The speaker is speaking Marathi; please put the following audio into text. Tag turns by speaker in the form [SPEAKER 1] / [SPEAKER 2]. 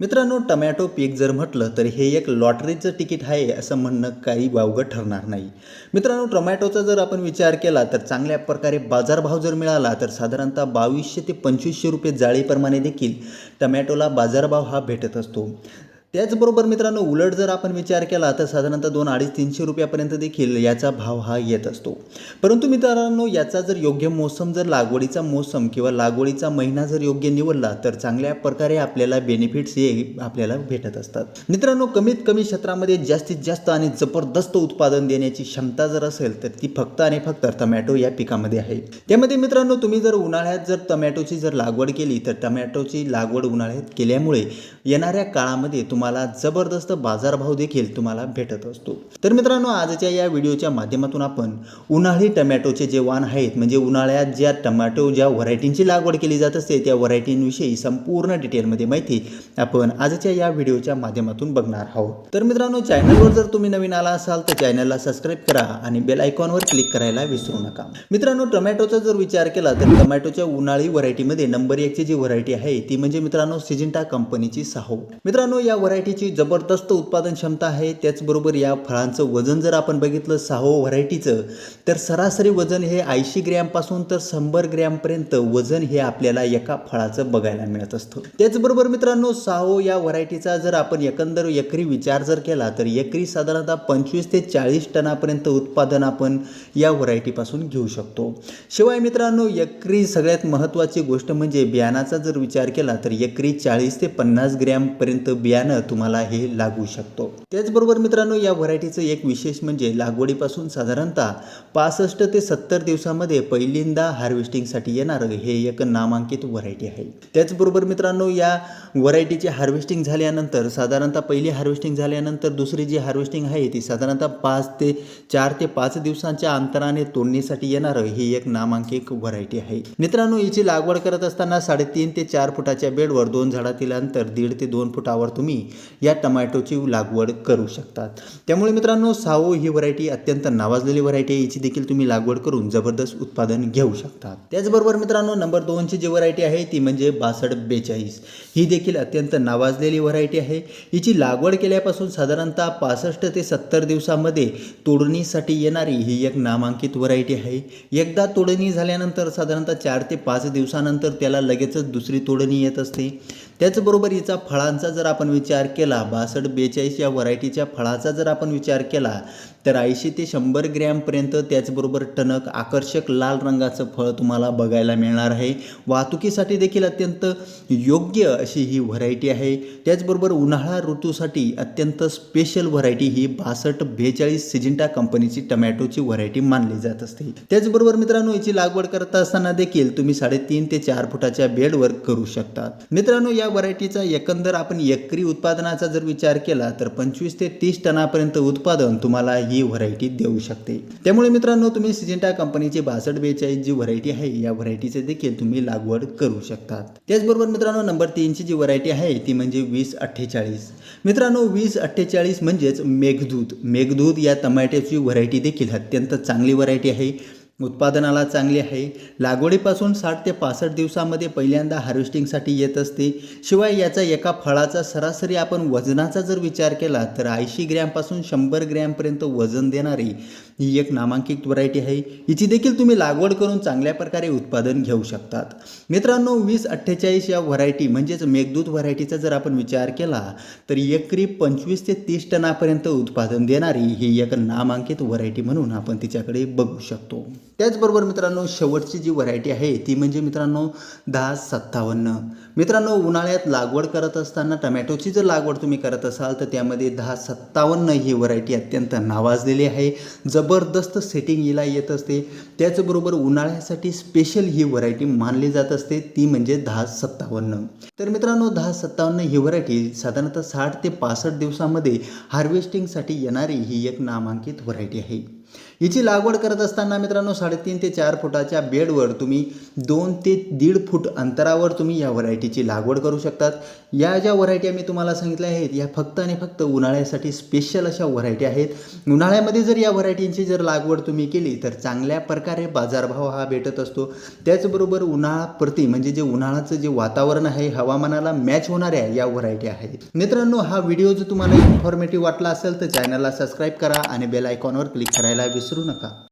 [SPEAKER 1] मित्रांनो टमॅटो पीक जर म्हटलं तर हे एक लॉटरीचं तिकीट आहे असं म्हणणं काही वावगं ठरणार नाही. मित्रांनो टोमॅटोचा जर आपण विचार केला तर चांगल्या प्रकारे बाजारभाव जर मिळाला तर साधारणतः बावीसशे ते पंचवीसशे रुपये जाळीप्रमाणे देखील टमॅटोला बाजारभाव हा भेटत असतो. त्याचबरोबर मित्रांनो उलट जर आपण विचार केला तर साधारणतः दोन अडीच तीनशे रुपयापर्यंत देखील याचा भाव हा येत असतो. परंतु मित्रांनो याचा जर योग्य मोसम जर लागवडीचा मोसम किंवा लागवडीचा महिना जर योग्य निवडला तर चांगल्या प्रकारे आपल्याला बेनिफिट्स हे आपल्याला भेटत असतात. मित्रांनो कमीत कमी क्षेत्रामध्ये जास्तीत जास्त आणि जबरदस्त उत्पादन देण्याची क्षमता जर असेल तर ती फक्त आणि फक्त टमॅटो या पिकामध्ये आहे. त्यामध्ये मित्रांनो तुम्ही जर उन्हाळ्यात जर टमॅटोची जर लागवड केली तर टमॅटोची लागवड उन्हाळ्यात केल्यामुळे येणाऱ्या काळामध्ये तुम्हाला जबरदस्त बाजारभाव देखील तुम्हाला भेटत असतो. तर मित्रांनो आजच्या या व्हिडिओच्या माध्यमातून आपण उन्हाळी टमॅटोचे जे वाण आहेत म्हणजे उन्हाळ्यात ज्या टमॅटो ज्या व्हरायटींची लागवड केली जात असते त्या व्हरायटींविषयी संपूर्ण डिटेलमध्ये माहिती आपण आजच्या या व्हिडिओच्या माध्यमातून बघणार आहोत. तर मित्रांनो चॅनलवर जर तुम्ही नवीन आला असाल तर चॅनलला सबस्क्राईब करा आणि बेल आयकॉनवर क्लिक करायला विसरू नका. मित्रांनो टोमॅटोचा जर विचार केला तर टोमॅटोच्या उन्हाळी व्हरायटीमध्ये नंबर एकची जी व्हरायटी आहे ती म्हणजे मित्रांनो सिजिंटा कंपनीची साहो. मित्रांनो या व्हरायटीची जबरदस्त उत्पादन क्षमता आहे त्याचबरोबर या फळांचं वजन जर आपण बघितलं साहो व्हरायटीचं तर सरासरी वजन हे ऐंशी ग्रॅमपासून तर शंभर ग्रॅमपर्यंत वजन हे आपल्याला एका फळाचं बघायला मिळत असतं. त्याचबरोबर मित्रांनो साहो या व्हरायटीचा जर आपण एकंदर एकरी विचार जर केला तर एकरी साधारणतः पंचवीस ते चाळीस टनापर्यंत उत्पादन आपण या व्हरायटीपासून घेऊ शकतो. शिवाय मित्रांनो एकरी सगळ्यात महत्त्वाची गोष्ट म्हणजे बियाणाचा जर विचार केला तर एकरी चाळीस ते पन्नास ग्रॅमपर्यंत बियाणं तुम्हाला हे लागू शकतो. त्याचबरोबर मित्रांनो या व्हरायटीचं एक विशेष म्हणजे लागवडीपासून साधारणतः पासष्ट ते सत्तर दिवसामध्ये पहिल्यांदा हार्वेस्टिंगसाठी येणारं हे एक नामांकित व्हरायटी आहे. त्याचबरोबर मित्रांनो या व्हरायटीची हार्वेस्टिंग झाल्यानंतर साधारणतः पहिली हार्वेस्टिंग झाल्यानंतर दुसरी जी हार्वेस्टिंग आहे ती साधारणतः पाच ते चार ते पाच दिवसांच्या अंतराने तोडणीसाठी येणारं ही एक नामांकित व्हरायटी आहे. मित्रांनो हिची लागवड करत असताना साडेतीन ते चार फुटाच्या बेडवर दोन झाडातील अंतर दीड ते दोन फुटावर तुम्ही या टमॅटोची लागवड करू शकतात. त्यामुळे मित्रांनो सावो ही व्हरायटी अत्यंत नावाजलेली व्हरायटी आहे. याची देखील तुम्ही लागवड करून जबरदस्त उत्पादन घेऊ शकतात त्याचबरोबर मित्रांनो नंबर दोनची जी व्हरायटी आहे ती म्हणजे बासष्ट बेचाळीस. ही देखील अत्यंत नावाजलेली व्हरायटी आहे. हिची लागवड केल्यापासून साधारणतः पासष्ट ते सत्तर दिवसामध्ये तोडणीसाठी येणारी ही एक नामांकित व्हरायटी आहे. एकदा तोडणी झाल्यानंतर साधारणतः चार ते पाच दिवसानंतर त्याला लगेचच दुसरी तोडणी येत असते. त्याचबरोबर हिचा फळांचा जर आपण विचार केला बासष्ट बेचाळीस या व्हरायटीच्या फळाचा जर आपण विचार केला तर ऐंशी ते शंभर ग्रॅमपर्यंत त्याचबरोबर टणक आकर्षक लाल रंगाचं फळ तुम्हाला बघायला मिळणार आहे. वाहतुकीसाठी देखील अत्यंत योग्य अशी ही व्हरायटी आहे. त्याचबरोबर उन्हाळा ऋतूसाठी अत्यंत स्पेशल व्हरायटी ही बासष्ट बेचाळीस सिजिंटा कंपनीची टमॅटोची व्हरायटी मानली जात असते. त्याचबरोबर मित्रांनो याची लागवड करत असताना देखील तुम्ही साडेतीन ते चार फुटाच्या बेडवर करू शकतात. मित्रांनो या व्हरायटीचा एकंदर आपण एकरी उत्पादनाचा जर विचार केला तर पंचवीस ते तीस टनापर्यंत उत्पादन तुम्हाला ही व्हरायटी देऊ शकते. त्यामुळे मित्रांनो तुम्ही सिजेंटा कंपनीची बासष्ट बेचाळीस जी व्हरायटी आहे या व्हरायटीचे देखील तुम्ही लागवड करू शकतात. त्याचबरोबर मित्रांनो नंबर तीनची जी व्हरायटी आहे ती म्हणजे वीस अठ्ठेचाळीस. मित्रांनो वीस अठ्ठेचाळीस म्हणजेच मेघदूत. मेघदूत या टमाट्याची व्हरायटी देखील अत्यंत चांगली व्हरायटी आहे. उत्पादनाला चांगली आहे. लागवडीपासून साठ ते पासष्ट दिवसामध्ये पहिल्यांदा हार्वेस्टिंगसाठी येत असते. शिवाय याचा एका फळाचा सरासरी आपण वजनाचा जर विचार केला तर ऐंशी ग्रॅमपासून शंभर ग्रॅमपर्यंत वजन देणारी ही एक नामांकित व्हरायटी आहे. हिची देखील तुम्ही लागवड करून चांगल्या प्रकारे उत्पादन घेऊ शकतात. मित्रांनो वीस अठ्ठेचाळीस या व्हरायटी म्हणजेच मेघदूत व्हरायटीचा जर आपण विचार केला तर एकरी पंचवीस ते तीस टनापर्यंत उत्पादन देणारी ही एक नामांकित व्हरायटी म्हणून आपण तिच्याकडे बघू शकतो. त्याचबरोबर मित्रांनो शेवटची जी व्हरायटी आहे ती म्हणजे मित्रांनो दहा सत्तावन्न. मित्रांनो उन्हाळ्यात लागवड करत असताना टमॅटोची जर लागवड तुम्ही करत असाल तर त्यामध्ये दहा सत्तावन्न ही व्हरायटी अत्यंत नावाजलेली आहे. जबरदस्त सेटिंग हिला येत असते. त्याचबरोबर उन्हाळ्यासाठी स्पेशल ही व्हरायटी मानली जात असते ती म्हणजे दहा सत्तावन्न. तर मित्रांनो दहा सत्तावन्न ही व्हरायटी साधारणतः साठ ते पासष्ट दिवसामध्ये हार्वेस्टिंगसाठी येणारी ही एक नामांकित व्हरायटी आहे. हिची लागवड करत असताना मित्रांनो साडेतीन ते चार फुटाच्या बेडवर तुम्ही दोन ते दीड फूट अंतरावर तुम्ही या व्हरायटीची लागवड करू शकतात. या ज्या व्हरायटी मी तुम्हाला सांगितल्या आहेत या फक्त आणि फक्त उन्हाळ्यासाठी स्पेशल अशा व्हरायटी आहेत. उन्हाळ्यामध्ये जर या व्हरायटींची जर लागवड तुम्ही केली तर चांगल्या प्रकारे बाजारभाव हा भेटत असतो. त्याचबरोबर उन्हाळा प्रति म्हणजे जे उन्हाळ्याचं जे वातावरण आहे हवामानाला मॅच होणाऱ्या या व्हरायटी आहेत. मित्रांनो हा व्हिडिओ जर तुम्हाला इन्फॉर्मेटिव्ह वाटला असेल तर चॅनलला सबस्क्राईब करा आणि बेल आयकॉनवर क्लिक करायला घ्यायला विसरू नका.